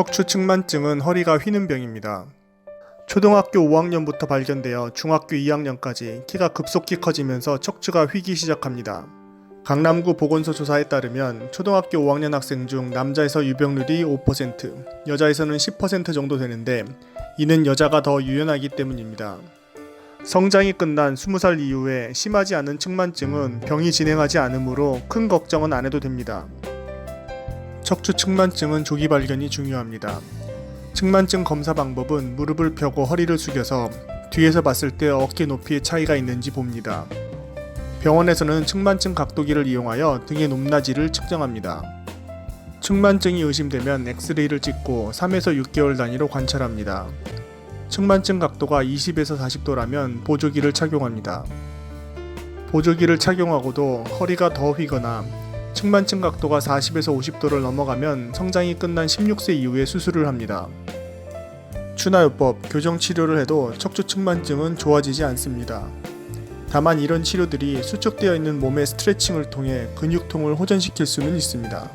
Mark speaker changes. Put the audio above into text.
Speaker 1: 척추 측만증은 허리가 휘는 병입니다. 초등학교 5학년부터 발견되어 중학교 2학년까지 키가 급속히 커지면서 척추가 휘기 시작합니다. 강남구 보건소 조사에 따르면 초등학교 5학년 학생 중 남자에서 유병률이 5%, 여자에서는 10% 정도 되는데 이는 여자가 더 유연하기 때문입니다. 성장이 끝난 20살 이후에 심하지 않은 측만증은 병이 진행하지 않으므로 큰 걱정은 안 해도 됩니다. 척추 측만증은 조기 발견이 중요합니다. 측만증 검사 방법은 무릎을 펴고 허리를 숙여서 뒤에서 봤을 때 어깨 높이의 차이가 있는지 봅니다. 병원에서는 측만증 각도기를 이용하여 등의 높낮이를 측정합니다. 측만증이 의심되면 엑스레이를 찍고 3에서 6개월 단위로 관찰합니다. 측만증 각도가 20에서 40도라면 보조기를 착용합니다. 보조기를 착용하고도 허리가 더 휘거나 측만증 각도가 40에서 50도를 넘어가면 성장이 끝난 16세 이후에 수술을 합니다. 추나요법, 교정 치료를 해도 척추 측만증은 좋아지지 않습니다. 다만 이런 치료들이 수축되어 있는 몸의 스트레칭을 통해 근육통을 호전시킬 수는 있습니다.